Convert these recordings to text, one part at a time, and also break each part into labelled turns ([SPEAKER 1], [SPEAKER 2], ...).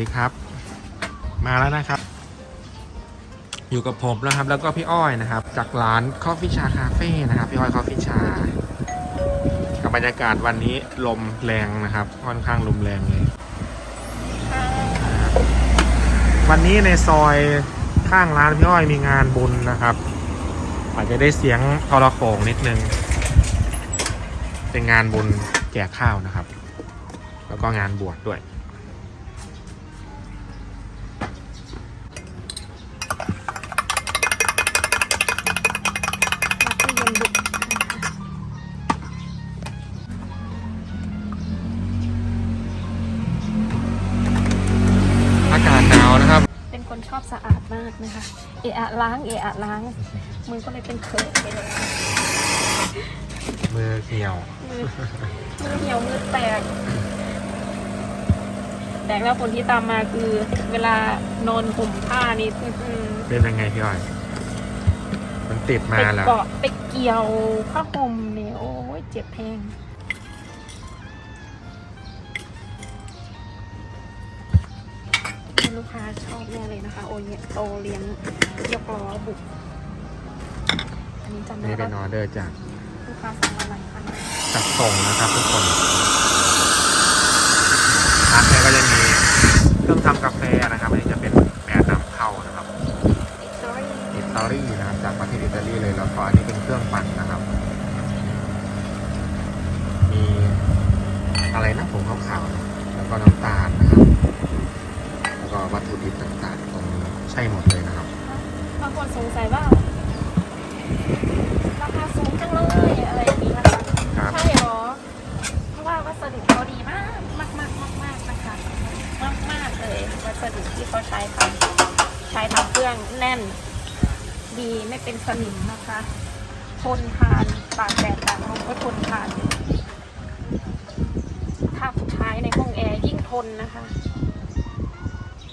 [SPEAKER 1] ดีครับ มาแล้วนะครับ อยู่กับผมนะครับ แล้วก็พี่อ้อยนะครับ จากร้านคอฟฟี่ชาคาเฟ่นะครับ พี่อ้อยคอฟฟี่ชากับบรรยากาศวันนี้ลมแรงนะครับ ค่อนข้างลมแรงเลย วันนี้ในซอยข้างร้านพี่อ้อยมีงานบุญนะครับ อาจจะได้เสียงทรโขงนิดนึง เป็นงานบุญแจกข้าวนะครับ แล้วก็งานบวชดด้วย นะคะ
[SPEAKER 2] เอะอะล้างเอะอะล้าง มือก็เลยเป็นเคิร์ฟไปเลย
[SPEAKER 1] มือเขียว
[SPEAKER 2] มือมือเหี่ยวมือแตก แตกแล้วผลที่ตามมาคือ เวลานอนห่มผ้านี่อื้อหือ
[SPEAKER 1] เป็นยังไงพี่อ้อย มันติดมา
[SPEAKER 2] ไป
[SPEAKER 1] แล้ว
[SPEAKER 2] เกาะไปเกี่ยวผ้าห่มเนี่ยโอ้ยเจ็บแพง ลูกค้าชอบแน่เลยนะคะ โอเยโตเลี้ยงยกล้อบุก อันนี้จำได้
[SPEAKER 1] นี่เป็นอ
[SPEAKER 2] ว่า
[SPEAKER 1] อเดอร์จาก
[SPEAKER 2] ลูกค้าสั่งมาหลายครั้ง
[SPEAKER 1] จัดส่งนะครับทุกคนร้านเนี่ยก็จะมีเครื่องทำกาแฟนะครับอันนี้จะเป็นแบรนด์นำเข้านะครับ อิตาลีนะครับจากประเทศอิตาลีเลยแล้วก็อันนี้เป็นเครื่องปั่นนะครับ มีอะไรนะผงขาวๆนะแล้วก็น้ำตาลนะครับ แล้วก็วัตถุดิบต่างๆตรงนี้ใช่หมดเลยนะครับ
[SPEAKER 2] บางคน สงสัยว่าราคาสูงจังเลยอะไรอย่างนี้นะคะ
[SPEAKER 1] ครับ
[SPEAKER 2] ใช่เหรอ เพราะว่าวัสดุเขาดีมากมากมากมากมากนะคะมากมากเลยวัสดุที่เขาใช้ทำใช้ทำเครื่องแน่น ดีไม่เป็นสนิมนะคะ ทนทานตากแดดตากลมก็ทนทาน ถ้าใช้ในห้องแอร์ยิ่งทนนะคะ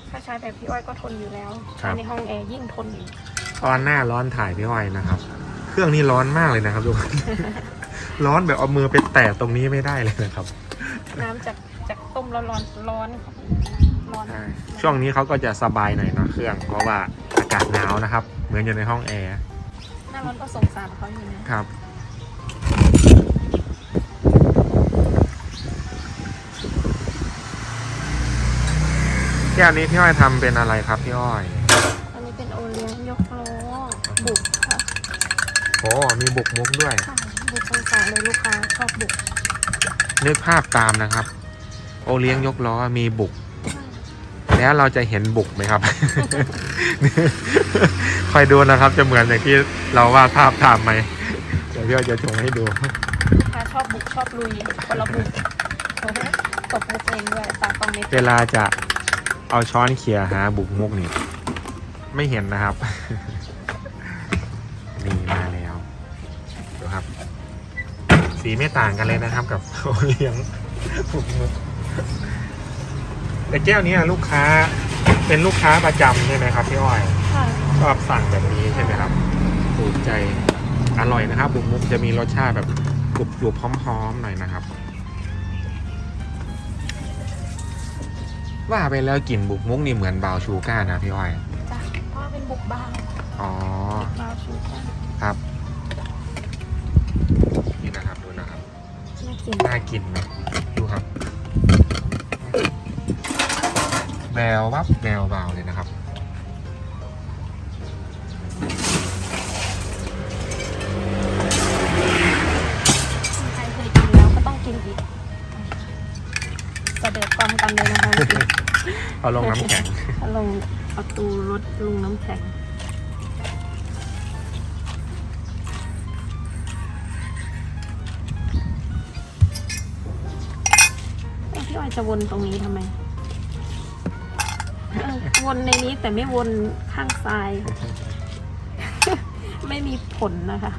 [SPEAKER 2] ถ้าใช้แบบพี่อ้อยก็ทนอยู่แล้ว
[SPEAKER 1] ครั
[SPEAKER 2] ใช้
[SPEAKER 1] บ
[SPEAKER 2] ในห้องแอร์ยิ่งทนอยู่
[SPEAKER 1] ตอนหน้าร้อนถ่ายพี่อ้อยนะครับ เครื่องนี้ร้อนมากเลยนะครับทุกคน ร้อนแบบเอามือไปแตะตรงนี้ไม่ได้เลยนะครับ
[SPEAKER 2] น้ำจากจากต้มร้อนร้อนร้อนร้อน
[SPEAKER 1] ใช่ช่วงนี้เขาก็จะสบายหน่อยเนาะเครื่อง เพราะว่าอากาศหนาวนะครับ เหมือนอยู่ในห้องแอร์
[SPEAKER 2] หน้าร้อนก็สงสารเขาอยู่นะครับ
[SPEAKER 1] แก้วนี้พี่อ้อยทำเป็นอะไรครับพี่อ้อย
[SPEAKER 2] อันนี้เป็นโอเลี้ยงยกล้อ บุกค่ะ
[SPEAKER 1] โอ้มีบุกมุกด้วย
[SPEAKER 2] ใช่บุกต่างๆเลยลูกค้าชอบบุก
[SPEAKER 1] นึกภาพตามนะครับ โอเลี้ยงยกล้อมีบุก แล้วเราจะเห็นบุกไหมครับ คอยดูนะครับ จะเหมือนอย่างที่เราวาดภาพตามไหมเดี๋ยวพี่อ้อยจะชงให้ดู
[SPEAKER 2] ลูกค้าชอบบุกชอบลุยคนละบุกโอ้โหตบมุกเองด้วยตากล้องนี้
[SPEAKER 1] เวลาจะเอาช้อนเขี่ยหาบุกมุกนี่ไม่เห็นนะครับ สีไม่ต่างกันเลยนะครับ กับโอเลี้ยงบุกมุกแต่แก้วเนี้ยลูกค้าเป็นลูกค้าประจำใช่ไหมครับพี่อ้อย
[SPEAKER 2] ค่ะ
[SPEAKER 1] ชอบสั่งแบบนี้ใช่ไหมครับถูกใจอร่อยนะครับ บุกมุกจะมีรสชาติแบบกรุบกรุบๆหอมๆหน่อยนะครับ ว่าไปแล้วกลิ่นบุกมุกนี่เหมือนบราวน์ชูก้านะพี่อ้อย
[SPEAKER 2] จ้ะเพราะว่าเป็นบุกบ้าง กิ
[SPEAKER 1] นน่า
[SPEAKER 2] กิน
[SPEAKER 1] ไหมดูครับแวววับแวววาวเลยนะครับ
[SPEAKER 2] ใครเคยกินแล้วก็ต้องกินอีกจะเดือดพร้อมกันเลยนะคะ
[SPEAKER 1] เอาลงน้ำแข็ง
[SPEAKER 2] ถ้าลงประตูรถลุงน้ำแข็ง จะวนตรงนี้ทำไมเออวนในนี้แต่ไม่วนข้างซ้าย ไม่มีผลนะคะ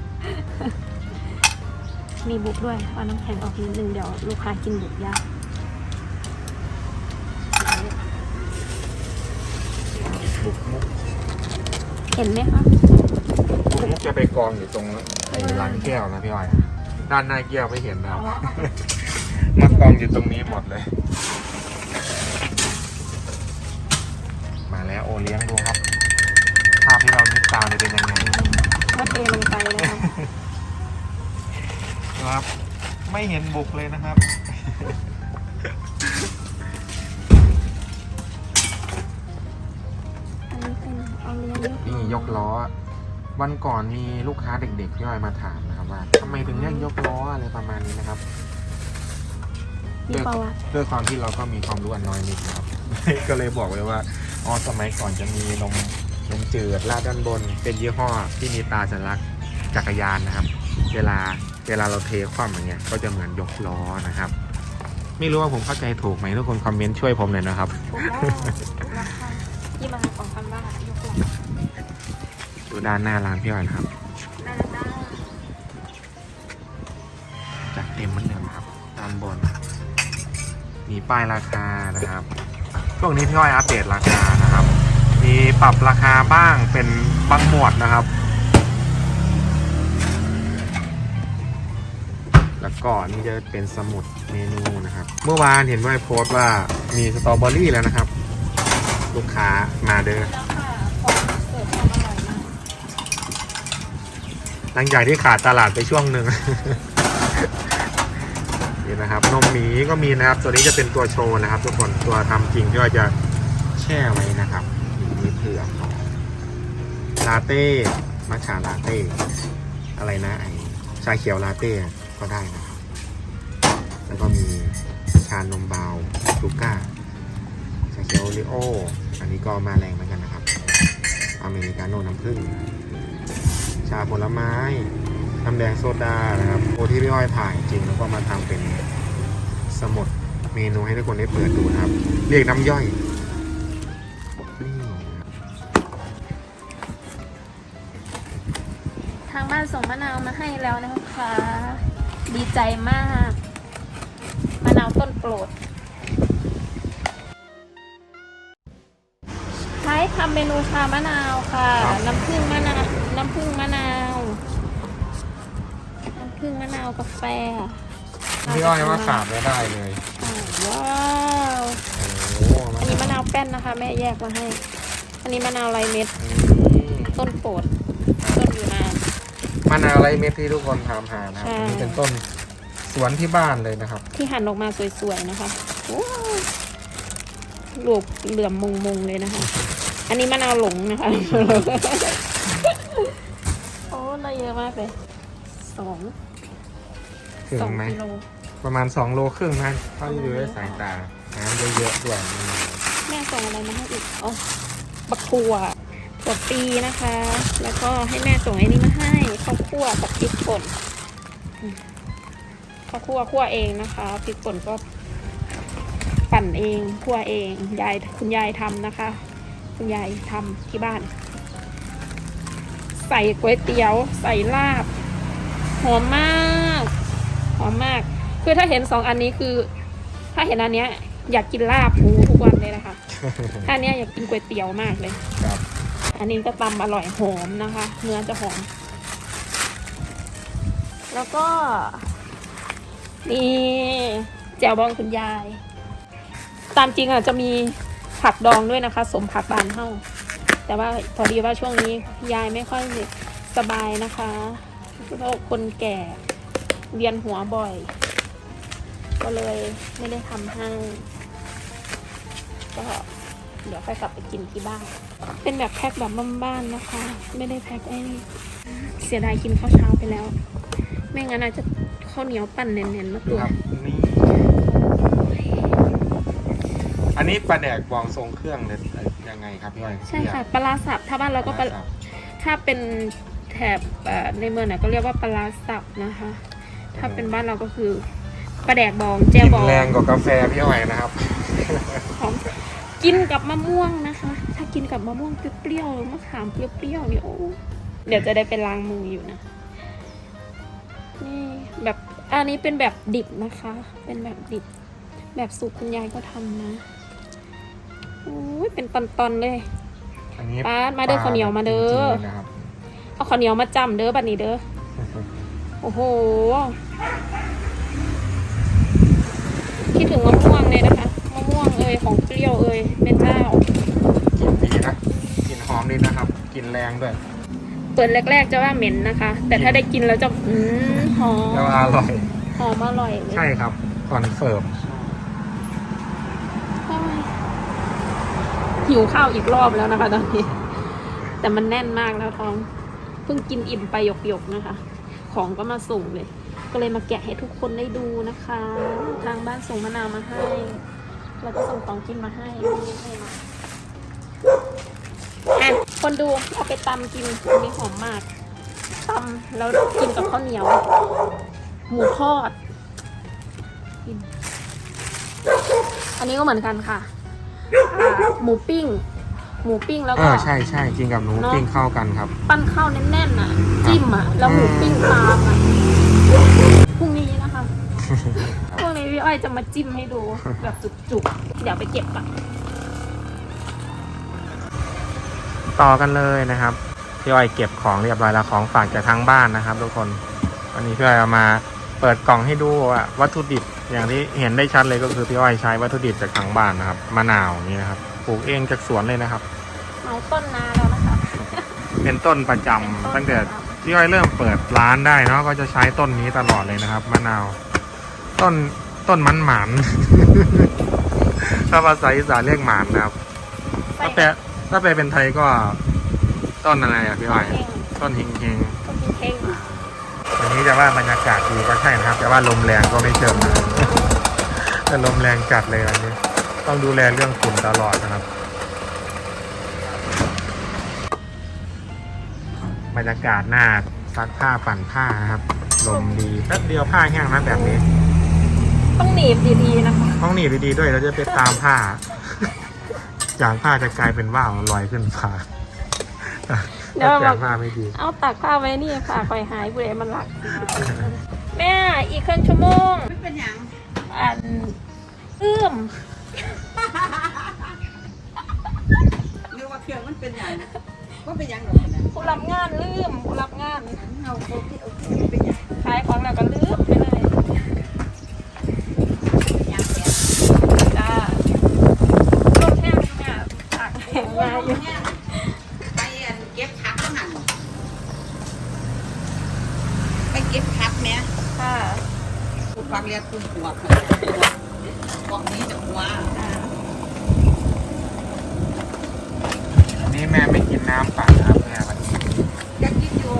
[SPEAKER 2] มีบุกด้วยเอาน้ำแข็งออกนิดนึงเดี๋ยวลูกค้ากินบุกยาก
[SPEAKER 1] บุกมุก
[SPEAKER 2] เห็นไหมคะ
[SPEAKER 1] บุกมุกจะไปกองอยู่ตรงไอ้หลังแก้วนะพี่อ้อยด้านหน้าแก้วไม่เห็นนะครับ
[SPEAKER 2] อ๋อ
[SPEAKER 1] มากองอยู่ตรงนี้หมดเลย เลี้ยงดูครับ ภาพที่เรานึกตามจะเป็นยังไง
[SPEAKER 2] ก็เทลงไปนะคะ
[SPEAKER 1] นะครับ ไม่เห็นบุกเลยนะครับ
[SPEAKER 2] อันนี้เป็นเอาเลี้ยงยก
[SPEAKER 1] นี่ยกล้อ วันก่อนมีลูกค้าเด็กๆย่อยมาถามนะครับว่าทำไมถึงเรียกยกล้ออะไรประมาณนี้นะครับ
[SPEAKER 2] มีประวัติ
[SPEAKER 1] ด้วยความที่เราก็มีความรู้อันน้อยนิดนะครับ ก็เลยบอกไว้ว่า อ๋อสมัยก่อนจะมีนมนมจืดราดด้านบน เป็นยี่ห้อที่มีตาสัญลักษณ์จักรยานนะครับ เวลาเวลาเราเทคว่ำอย่างเงี้ยก็จะเหมือนยกล้อนะครับ ไม่รู้ว่าผมเข้าใจถูกไหมทุกคนคอมเมนต์ช่วยผมหน่อยนะครับ
[SPEAKER 2] ถูกแล้วถูกแล้วค่ะที่มาของคำว่ายกหลัง
[SPEAKER 1] ดูด้านหน้าร้านพี่อ้อยนะครับ
[SPEAKER 2] น่ารักน่า
[SPEAKER 1] จัดเต็มเหมือนเดิมครับด้านบน มีป้ายราคานะครับ ช่วงนี้พี่อ้อยอัปเดตราคานะครับ มีปรับราคาบ้างเป็นบางหมวดนะครับ แล้วก็นี่จะเป็นสมุดเมนูนะครับ เมื่อวานเห็นว่าโพสต์ว่ามีสตรอเบอรี่แล้วนะครับ ลูกค้ามาเด้อ
[SPEAKER 2] แล้วค่ะของเสิร์ฟความอร่อยมาก
[SPEAKER 1] หลังจากที่ขาดตลาดไปช่วงหนึ่ง นี่นะครับนมหมีก็มีนะครับ ตัวนี้จะเป็นตัวโชว์นะครับ ทุกคนตัวทำจริงที่ว่าจะแช่ไว้นะครับมีเผือกลาเต้มัทฉาลาเต้อะไรนะไอชาเขียวลาเต้ก็ได้นะครับ แล้วก็มีชานมเบาลูก้าชาเขียวโอริโอ อันนี้ก็มาแรงเหมือนกันนะครับ อเมริกาโน่น้ำผึ้งชาผลไม้ น้ำแดงโซดานะครับโอที่พี่อ้อยถ่ายจริงแล้วก็มาทำเป็นสมุดเมนูให้ทุกคนได้เปิดดูนะครับ เรียกน้ำย่อยนี่นะครับ
[SPEAKER 2] ทางบ้านส่งมะนาวมาให้แล้วนะคะ ดีใจมาก มะนาวต้นโปรดใช้ทำเมนูชามะนาวค่ะ น้ำผึ้งมะนาวน้ำผึ้งมะนา วน้ำผึ้งมะนาวกาแฟ
[SPEAKER 1] พี่อ้อยว่าขาดไม่ได้เลย
[SPEAKER 2] อ่าว้าว
[SPEAKER 1] โอ้โห
[SPEAKER 2] อันนี้มะนาวแป้นนะคะ แม่แยกมาให้ อันนี้มะนาวไรเม็ด ต้นโปรดต้นอยู่นาน
[SPEAKER 1] มะนาวไรเม็ดที่ทุกคนถามหานะครับ
[SPEAKER 2] ใช่
[SPEAKER 1] อันนี้เป็นต้นสวนที่บ้านเลยนะครับ
[SPEAKER 2] ที่หั่นออกมาสวยๆนะคะว้าวลูกเหลื่อมมงๆเลยนะคะ อันนี้มะนาวหลงนะคะ โอ้ได้เยอะมากเลยสอง
[SPEAKER 1] ถึง
[SPEAKER 2] สอง
[SPEAKER 1] ไหม
[SPEAKER 2] กิโล
[SPEAKER 1] ประมาณ 2 โลครึ่งนะเท่าที่ดูด้วยสายตาน้ำเยอะๆด้วย
[SPEAKER 2] แม่ส่งอะไรมาให้อีกอ๋อบักถั่วถั่วปีนะคะ แล้วก็ให้แม่ส่งไอ้นี้มาให้ข้าวคั่วกับพริกป่นอืมข้าวคั่วคั่วเองนะคะพริกป่นก็ปั่นเองคั่วเองยายคุณยายทำนะคะ คุณยายทำที่บ้าน ใส่ก๋วยเตี๋ยว ใส่ลาบหอมมาก หอมมาก คือถ้าเห็นสองอันนี้คือ ถ้าเห็นอันเนี้ย อยากกินลาบหมูทุกวันเลยนะคะ ถ้าอันเนี้ยอยากกินก๋วยเตี๋ยวมากเลย
[SPEAKER 1] ครับ
[SPEAKER 2] อันนี้ก็ตำอร่อยหอมนะคะ เนื้อจะหอม แล้วก็นี่แจ่วบองคุณยาย ตามจริงอะจะมีผักดองด้วยนะคะ สมผักบานเท่าแต่ว่าพอดีว่าช่วงนี้ยายไม่ค่อยสบายนะคะโรคคนแก่ เวียนหัวบ่อย ก็เลยไม่ได้ทำให้ ก็เดี๋ยวค่อยกลับไปกินที่บ้าน เป็นแบบแพ็คแบบบ้านๆนะคะ ไม่ได้แพ็คไอ้นี่เสียดายกินข้าวเช้าไปแล้ว ไม่งั้นอาจจะข้าวเหนียวปั่นเน้นๆมา
[SPEAKER 1] ดู
[SPEAKER 2] ตัว
[SPEAKER 1] ครับนี่ อันนี้ปลาแดกบองทรงเครื่องเลยเอ่อยังไงครับพี่อ้อย
[SPEAKER 2] ใช่ค่ะปลาร้าสับถ้าบ้านเราก็ปลา
[SPEAKER 1] ครับ
[SPEAKER 2] ถ้าเป็นแถบเอ่อในเมืองเนี่ยก็เรียกว่าปลาร้าสับนะคะ ถ้าเป็นบ้านเราก็คือปลาแดกบองแจ่ว
[SPEAKER 1] กิน
[SPEAKER 2] บอง
[SPEAKER 1] แรงกว่ากาแฟพี่อ้อยนะครับ
[SPEAKER 2] หอมกินกับมะม่วงนะคะ ถ้ากินกับมะม่วงเปรี้ยวๆมะขามเปรี้ยวๆเนี่ยโอ้เดี๋ยวจะได้ไปล้างมืออยู่นะนี่แบบอันนี้เป็นแบบดิบนะคะ เป็นแบบดิบ แบบสุกคุณยายก็ทำนะโอ้ยเป็นตอนๆเลย
[SPEAKER 1] อันนี้
[SPEAKER 2] ปาดมาเด้อข้าวเหนียวมาเด้อ
[SPEAKER 1] จริงๆนะครับ
[SPEAKER 2] เอาข้าวเหนียวมาจำเด้อบัดนี้เด้อโอ้โห คิดถึงมะม่วงเลยนะคะมะม่วงเอ่ยของเปรี้ยวเอ่ยเป็นเจ้า
[SPEAKER 1] กินดีนะแรงด้วย
[SPEAKER 2] เปิดแรกๆจะว่าเหม็นนะคะ แต่ถ้าได้กินแล้วจะอืมหอม
[SPEAKER 1] แล้วอร่อย
[SPEAKER 2] หอมอร่อยเลย
[SPEAKER 1] ใช่ครับคอนเฟิร์ม
[SPEAKER 2] โอ้ยหิวข้าวอีกรอบแล้วนะคะตอนนี้ แต่มันแน่นมากแล้วท้อง เพิ่งกินอิ่มไปหยกๆนะคะ ของก็มาส่งเลย ก็เลยมาแกะให้ทุกคนได้ดูนะคะ ทางบ้านส่งมะนาวมาให้ แล้วก็ส่งของกินมาให้ให้มาอะคนดูเอาไปตำกินอันนี้หอมมากตำแล้วกินกับข้าวเหนียว หมูทอดกินอันนี้ก็เหมือนกันค่ะ หมูปิ้ง หมูปิ้งแล้ว
[SPEAKER 1] เอ
[SPEAKER 2] ก็
[SPEAKER 1] อใช่ใช่กินกับหนู
[SPEAKER 2] เนอะ
[SPEAKER 1] ปิ้งเข้ากันครับ
[SPEAKER 2] ปั้นข้าวแน่นๆอะ จิ้มอะ แล้วหมูปิ้งตามอะพรุ่งนี้นะคะ พรุ่งนี้พี่อ้อยจะมาจิ้มให้ดู แบบจุกๆ เดี๋ยวไปเก็บก่อน
[SPEAKER 1] ต่อกันเลยนะครับพี่อ้อยเก็บของเรียบร้อยแล้วของฝากจากทางบ้านนะครับ ทุกคนวันนี้พี่อ้อยเอามาเปิดกล่องให้ดูว่าวัตถุดิบอย่างที่เห็นได้ชัดเลยก็คือพี่อ้อยใช้วัตถุดิบจากทางบ้านนะครับมะนาวอย่างนี้นะครับปลูกเองจากสวนเลยนะครับ
[SPEAKER 2] เมาต้นนาแล้วนะคะ
[SPEAKER 1] เป็นต้นประจำตั้งแต่พี่อ้อยเริ่มเปิดร้านได้เนาะก็จะใช้ต้นนี้ตลอดเลยนะครับมะนาว ต้นต้นมันหมาน ถ้าภาษาอีสานเรียกหมานนะครับ
[SPEAKER 2] ใส่
[SPEAKER 1] ถ้าแปลถ้าแปลเป็นไทยก็ต้นอะไรอะพี่อ้อย
[SPEAKER 2] เข่ง
[SPEAKER 1] ต้นเฮงเฮง
[SPEAKER 2] ต้นเข่ง
[SPEAKER 1] ๆวันนี้จะว่าบรรยากาศดีก็ใช่นะครับ แต่ว่าลมแรงก็ไม่เชิงนะ แต่ลมแรงจัดเลยอันนี้ ต้องดูแลเรื่องฝุ่นตลอดนะครับ บรรยากาศหน้าซักผ้าปั่นผ้านะครับ ลมดีแป๊บเดียวผ้าแห้งนะแบบนี้
[SPEAKER 2] ต้องหนีบดีๆนะคะ
[SPEAKER 1] ต้องหนีบดีๆด้วยเราจะไปตามผ้า จากผ้าจะกลายเป็นว่าวลอยขึ้นฟ้า
[SPEAKER 2] เดี๋ยว
[SPEAKER 1] จา
[SPEAKER 2] แบบ
[SPEAKER 1] กผ้าไม่ดี
[SPEAKER 2] เอาตักผ้าไว้นี่ค่ะคอยหายผู้ใดมันหลัก แม่อีกครึ่งชั่วโมง
[SPEAKER 3] ไม่เป็นหยัง
[SPEAKER 2] อันเอื้อม
[SPEAKER 3] เรียกว่าเครื่องมันเป็นหยัง ว่าเป็นหยังหรอกนะ
[SPEAKER 2] ผู้รับงานลืมผู้รับงาน
[SPEAKER 3] เอาโอเคโอเคเป็นหยัง
[SPEAKER 2] ขายของแล้วก็ลืมไปเลย
[SPEAKER 3] หยังแก
[SPEAKER 2] จ้าลมแห้งเนี่ยตักแห้งมาอยู่
[SPEAKER 3] ไปอันเก็บพักข้างหันไปเก็บพักแม่
[SPEAKER 2] ค่ะ
[SPEAKER 3] กูฟังเรียกคุณหัวกล่องนี้จะหัว
[SPEAKER 1] นี่แม่ไม่กินน้ำเปล่านะครับแม่วันนี้
[SPEAKER 3] จะกินอยู่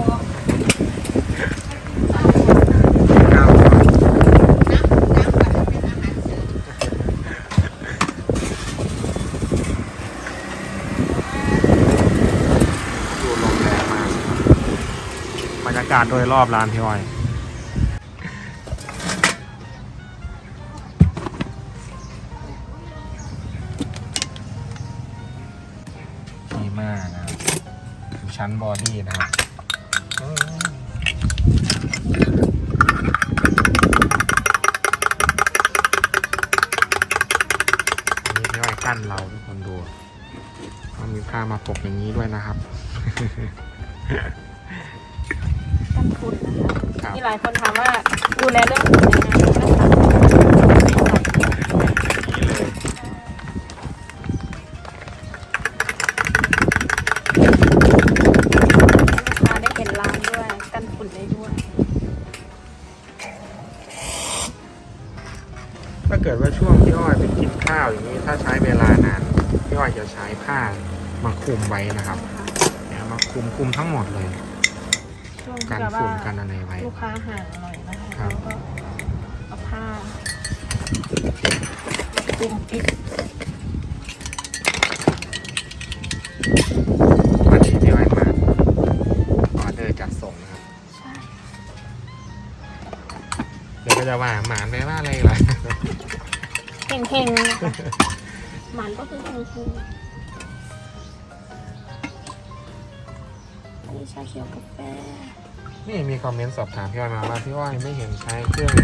[SPEAKER 1] น้ำ
[SPEAKER 3] น้ำน้ำแบบเป็นอาหารเสริม
[SPEAKER 1] ดูลมแรงมากบรรยากาศโดยรอบร้านพี่อ้อย ดีมากนะครับอยู่ชั้นบอดี้นะครับนี่พี่อ้อยกั้นเราทุกคนดูเขามีผ้ามาปกอย่างนี้ด้วยนะครับ
[SPEAKER 2] กันฝุ่นนะคะ
[SPEAKER 1] ครับ
[SPEAKER 2] มีหลายคนถามว่าดูแลเรื่องฝุ่นยังไงนะคะ
[SPEAKER 1] นี่เลย
[SPEAKER 2] ลูกค้าได้เห็นร้านด้วยกันฝุ่นได้ด้วย
[SPEAKER 1] ถ้าเกิดว่าช่วงพี่อ้อยไปกินข้าวอย่างนี้ ถ้าใช้เวลานานพี่อ้อยจะใช้ผ้ามาคลุมไว้นะครับเนี่ยมาคลุมคลุมทั้งหมดเลย
[SPEAKER 2] ช่วง
[SPEAKER 1] กั
[SPEAKER 2] ที่
[SPEAKER 1] น
[SPEAKER 2] แบบว่า
[SPEAKER 1] ฝุ่นกันอะไรไว้
[SPEAKER 2] ลูกค้าห่างหน่อยนะคะ
[SPEAKER 1] ครั
[SPEAKER 2] แล้
[SPEAKER 1] บ
[SPEAKER 2] วก็เอาผ้าคลุมปิด
[SPEAKER 1] วันนี้พี่อ้อยมาออเดอร์จัดส่งนะครับ
[SPEAKER 2] ใช่
[SPEAKER 1] เดี๋ยวก็จะว่าหมานไปว่าอะไรล่ะ
[SPEAKER 2] เฮงๆนะคะหมันก็คือเฮงๆอันนี้ชาเขียวกาแฟ
[SPEAKER 1] นี่มีคอมเมนต์สอบถามพี่อ้อยมาว่าพี่อ้อยไม่เห็นใช้เครื่อง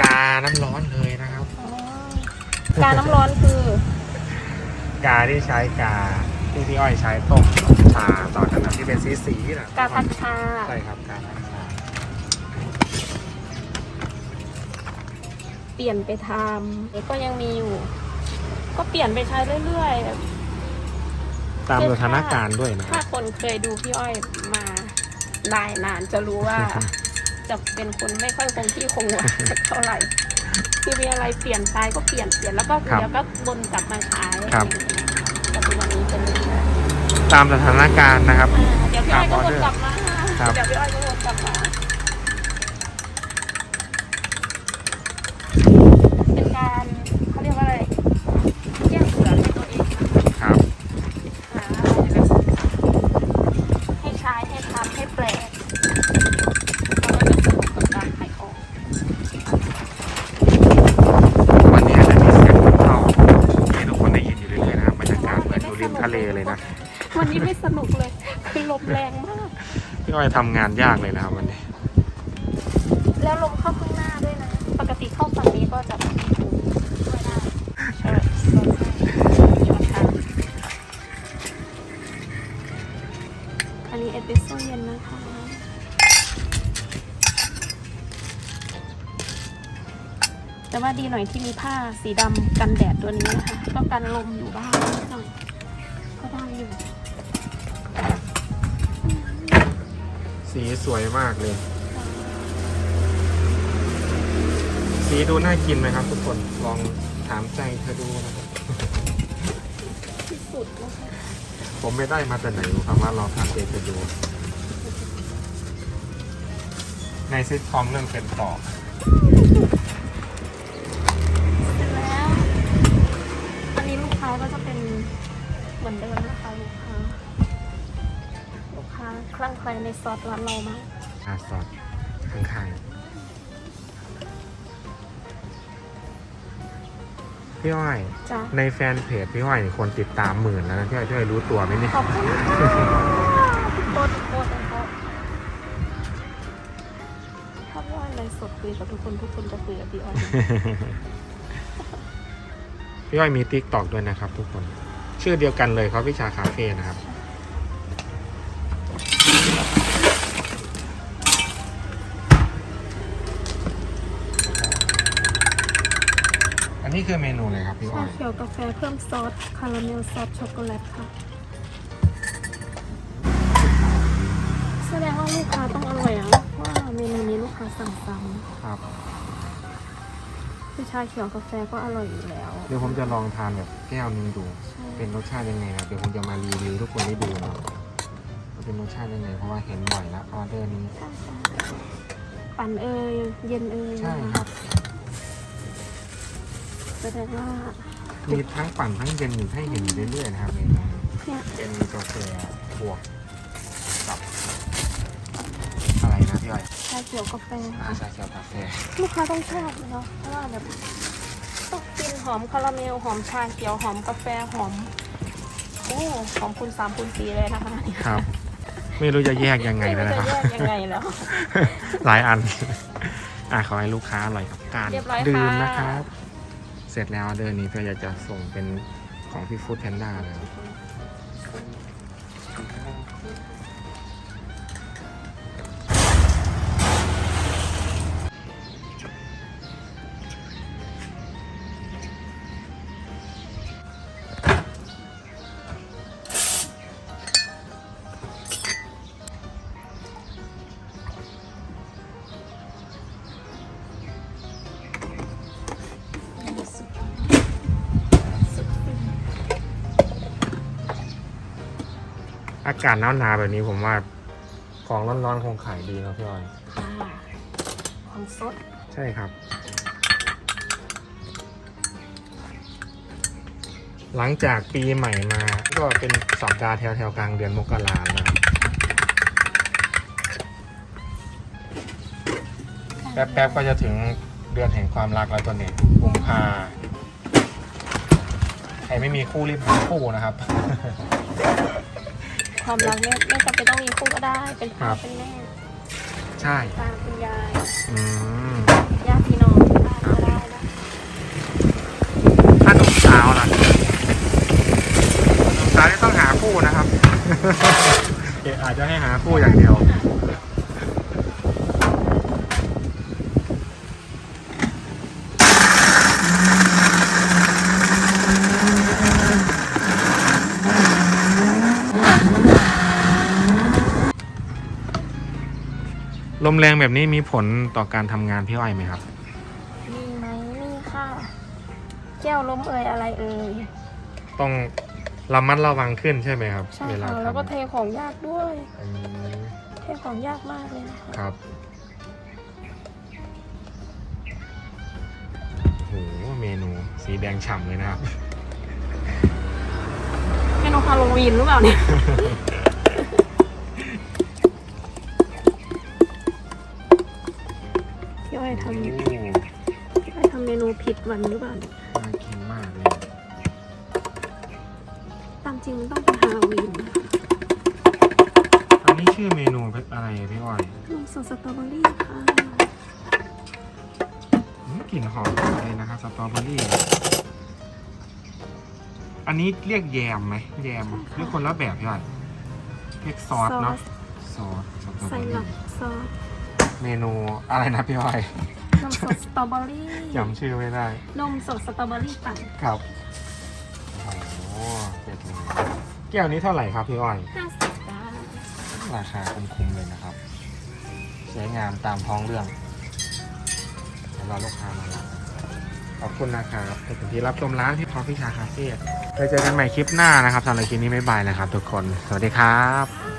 [SPEAKER 1] กาน้ำร้อนเลยนะครับ
[SPEAKER 2] อ๋อการน้ำร้อนคือ
[SPEAKER 1] กาที่ใช้กาที่พี่อ้อยใช้ต้มชาตอนนั้นนะที่เป็นสีสีๆนะ
[SPEAKER 2] กาพัดชา
[SPEAKER 1] ใช่ครับกาพัดชา
[SPEAKER 2] เปลี่ยนไปทำก็ยังมีอยู่ ก็เปลี่ยนไปใช้เรื่อยๆแบบ
[SPEAKER 1] ตามสถานการณ์ด้วยนะค
[SPEAKER 2] ถ้า
[SPEAKER 1] รับ
[SPEAKER 2] คนเคยดูพี่อ้อยมา ลายนานจะรู้ว่า จะเป็นคนไม่ค่อยคงที่คงวาสักเท่าไหร่คือมีอะไรเปลี่ยนใช้ก็เปลี่ยนเปลี่ยนแล้วก็
[SPEAKER 1] ครับ
[SPEAKER 2] เดี๋ยวก็บนกลับมาใช้
[SPEAKER 1] ครับ
[SPEAKER 2] แต่ปัจจุบันนี้เป็นอย่างนี้
[SPEAKER 1] ตามสถานการณ์นะครับ
[SPEAKER 2] อ่าเดี๋ยวพี่อ้อยก็วนกลับมา
[SPEAKER 1] ครับ
[SPEAKER 2] เดี๋ยวพี่อ้อยก็วนกลับมาเป็นการเขาเรียกว่าอะไรแก้เบื่อให้ตัวเองนะคะ
[SPEAKER 1] ครับ
[SPEAKER 2] หาอะไรแบบให้ใช้ให้ทำให้แปลกแล้วก็จะสนุกกับการขายของ
[SPEAKER 1] วันนี้จะมีเสียงลมเข้าให้ทุกคนได้ยินอยู่เรื่อยๆนะครับบรรยากาศเหมือนอยู่ริมทะเลเลยนะ
[SPEAKER 2] วันนี้ไม่สนุกเลย คือลมแรงมาก
[SPEAKER 1] พี่อ้อยทำงานยากเลยนะครับวันนี้
[SPEAKER 2] แล้วลมเข้าข้างหน้าด้วยนะ ปกติเข้าฝั่งนี้ก็จะไม่ได้ใช่ใช่ใช่อันนี้เอสเปรสโซ่เย็นนะคะแต่ว่าดีหน่อยที่มีผ้าสีดำกันแดดตัวนี้นะคะ ก็กันลมอยู่บ้างนิดหน่อยก็ได้อยู่
[SPEAKER 1] สีสวยมากเลย สีดูน่ากินไหมครับทุกคน ลองถามใจเธอดูนะครับ
[SPEAKER 2] ที่สุดนะคะ
[SPEAKER 1] ผมไม่ได้มาแต่ไหนรู้ครับว่าลองถามใจเธอดู ในซิทคอมเรื่องเป็นต่อ
[SPEAKER 2] เสร็จแล้ว อันนี้ลูกค้าก็จะเป็นเหมือนเดิมนะคะลูกค้าลูก ค้าคลั่งไคล้ในซอสร้านเรามาก
[SPEAKER 1] อาซอสข้างๆพี่อ้อย
[SPEAKER 2] จ้ะ
[SPEAKER 1] ในแฟนเพจพี่อ้อยนี่คนติดตามหมื่นแล้วนะพี่อ้อยพี่อ้อยรู้ตัวไหมเนี่ย
[SPEAKER 2] ขอบคุณค่ะพี่โคตรโคตรนะครับถ้าพี่อ้อยไลฟ์สดคุยกับทุกคนทุกคนจะคุยกับพี่อ้อย
[SPEAKER 1] พี่อ้อยมีติ๊กตอกด้วยนะครับ ทุกคน ชื่อเดียวกันเลยเขาวิชาคาเฟ่นะครับ นนี้คือเมนูเลยครับพี่อ้
[SPEAKER 2] ชา
[SPEAKER 1] อย
[SPEAKER 2] เขียวกาแฟเพิ่มซอสคาราเมลซอสช็อกโกแลตค่ะ แสดงว่าลูกค้าต้องอร่อยอะเพราะว่าเมนูนี้ลูกค้าสั่งซ้
[SPEAKER 1] ครับำ
[SPEAKER 2] คือชาเขียวกาแฟก็อร่อยอยู่แล้ว
[SPEAKER 1] เดี๋ยวผมจะลองทานแบบแก้วนึงดู
[SPEAKER 2] ใช่
[SPEAKER 1] เป็นรสชาติยังไงนะครับเดี๋ยวผมจะมารีวิวทุกคนได้ดูนะครับว่าเป็นรสชาติยังไง เพราะว่าเห็นบ่อยแล้วออเดอร์นี้
[SPEAKER 2] ใช่ใช่ปั่นเอยเย็นเอย
[SPEAKER 1] ใช่
[SPEAKER 2] นะ
[SPEAKER 1] ครั
[SPEAKER 2] คะ
[SPEAKER 1] บ
[SPEAKER 2] แสดงว่า
[SPEAKER 1] มีทั้งปั่นทั้งเย็นอยู่ให้เห็นอยู่เรื่อยๆนะครับเมนูนี้
[SPEAKER 2] เนี่ย
[SPEAKER 1] เป็นกาแฟบวกกับอะไรนะพี่อ้อย
[SPEAKER 2] ชาเขียวกาแฟ
[SPEAKER 1] อา
[SPEAKER 2] ค่ะ
[SPEAKER 1] ชาเขียวกาแฟ
[SPEAKER 2] ลูกค้าต้องชอบเนาะเพราะว่าแบบต้องกินหอมคาราเมลหอมชาเขียวหอมกาแฟหอมโอ้หอมคูณสามคูณสี่เลยนะคะเนี่ย
[SPEAKER 1] ครับ ไม่รู้จะแยกยังไง
[SPEAKER 2] ไม่
[SPEAKER 1] แล้ว
[SPEAKER 2] รู้
[SPEAKER 1] นะครับ
[SPEAKER 2] จะแยกยังไงแล้ว
[SPEAKER 1] หลายอัน อะขอให้ลูกค้าอร่อยกับการ
[SPEAKER 2] เรียบร้อย
[SPEAKER 1] ดื่ม
[SPEAKER 2] ค่ะ
[SPEAKER 1] นะครับ เสร็จแล้วออเดอร์นี้เพื่ออยากจะส่งเป็นของพี่ฟู้ดแพนด้านะครับ อากาศหนาวๆแบบนี้ผมว่า ของร้อนๆคงขายดีเนาะพี่อ้อย
[SPEAKER 2] ค่ะของสด
[SPEAKER 1] ใช่ครับ หลังจากปีใหม่มา ก็เป็นสัปดาห์แถวๆกลางเดือนมกราแล้วนะครับแป๊บๆก็จะถึงเดือนแห่งความรักแล้วตัวนี้กุมภาใครไม่มีคู่รีบหาคู่นะครับ
[SPEAKER 2] ความรักเนี่ยไม่จำเป็นต้องมีคู่ก็ได้ เป็น
[SPEAKER 1] ครั
[SPEAKER 2] พ่อ
[SPEAKER 1] บ
[SPEAKER 2] เป็นแม่
[SPEAKER 1] ใช่
[SPEAKER 2] ตาคุณยาย
[SPEAKER 1] อืม
[SPEAKER 2] ญาติพี่น้องที่บ้านก็ได้นะ
[SPEAKER 1] ถ้าหนุ่มสาวล่ะหนุ่มสาวนี่ต้องหาคู่นะครับ เอะอาจจะให้หาคู่อย่างเดียว ลมแรงแบบนี้มีผลต่อการทำงานพี่อ้อยไหมครับ
[SPEAKER 2] มีไหมมีค่ะแก้วล้มเอ่ยอะไรเอ่ย
[SPEAKER 1] ต้องระมัดระวังขึ้นใช่ไหมครับ
[SPEAKER 2] ใช่
[SPEAKER 1] เวลา
[SPEAKER 2] ค่ะ
[SPEAKER 1] ทำ
[SPEAKER 2] แล้วก็เทของยากด้วย
[SPEAKER 1] อืม
[SPEAKER 2] เทของยากมากเลยนะคะ
[SPEAKER 1] ครับโอ้โหเมนูสีแดงฉ่ำเลยนะครับ
[SPEAKER 2] เมนูฮาโลวีนหรือเปล่าเนี่ย อ้อยทำ
[SPEAKER 1] โอ้
[SPEAKER 2] พี่อ้อยทำเมนูผิดวันหรือเปล่าเนี่ย
[SPEAKER 1] น่ากินมากเลย
[SPEAKER 2] ตามจริงมันต้องเป็นฮาโลวีนนะคะ
[SPEAKER 1] อันนี้ชื่อเมนูอะไรพี่อ้อย
[SPEAKER 2] นมสดสตรอเบอรี่ค่ะ
[SPEAKER 1] อืมกลิ่นหอมเลยนะครับสตรอเบอรี่ อันนี้เรียกแยมไหมแยมหรือคนละแบบพี่อ้อยเรียกซอสเนาะซอสสตรอ
[SPEAKER 2] ใส่
[SPEAKER 1] เบอ
[SPEAKER 2] หลั
[SPEAKER 1] รี่
[SPEAKER 2] กซอส
[SPEAKER 1] เมนูอะไรนะพี่อ้อย
[SPEAKER 2] นมสดสตรอเบอรี่
[SPEAKER 1] จำชื่อไม่ได้
[SPEAKER 2] นมสดสตรอเบอรี่ปั่น
[SPEAKER 1] ครับโอ้โหเป็ดเลยแก้วนี้เท่าไหร่ครับพี่อ้อย
[SPEAKER 2] ห้าสิบดาท
[SPEAKER 1] ราคาคุ้มๆเลยนะครับ สวยงามตามท้องเรื่องเดี๋ยวรอลูกค้ามารับขอบคุณนะครับขอบคุณที่รับชมร้านที่พอพิชาคาเฟ่ไปเจอกันใหม่คลิปหน้านะครับสำหรับคลิปนี้ไม่บายนะครับทุกคน สวัสดีครับ
[SPEAKER 2] อ่า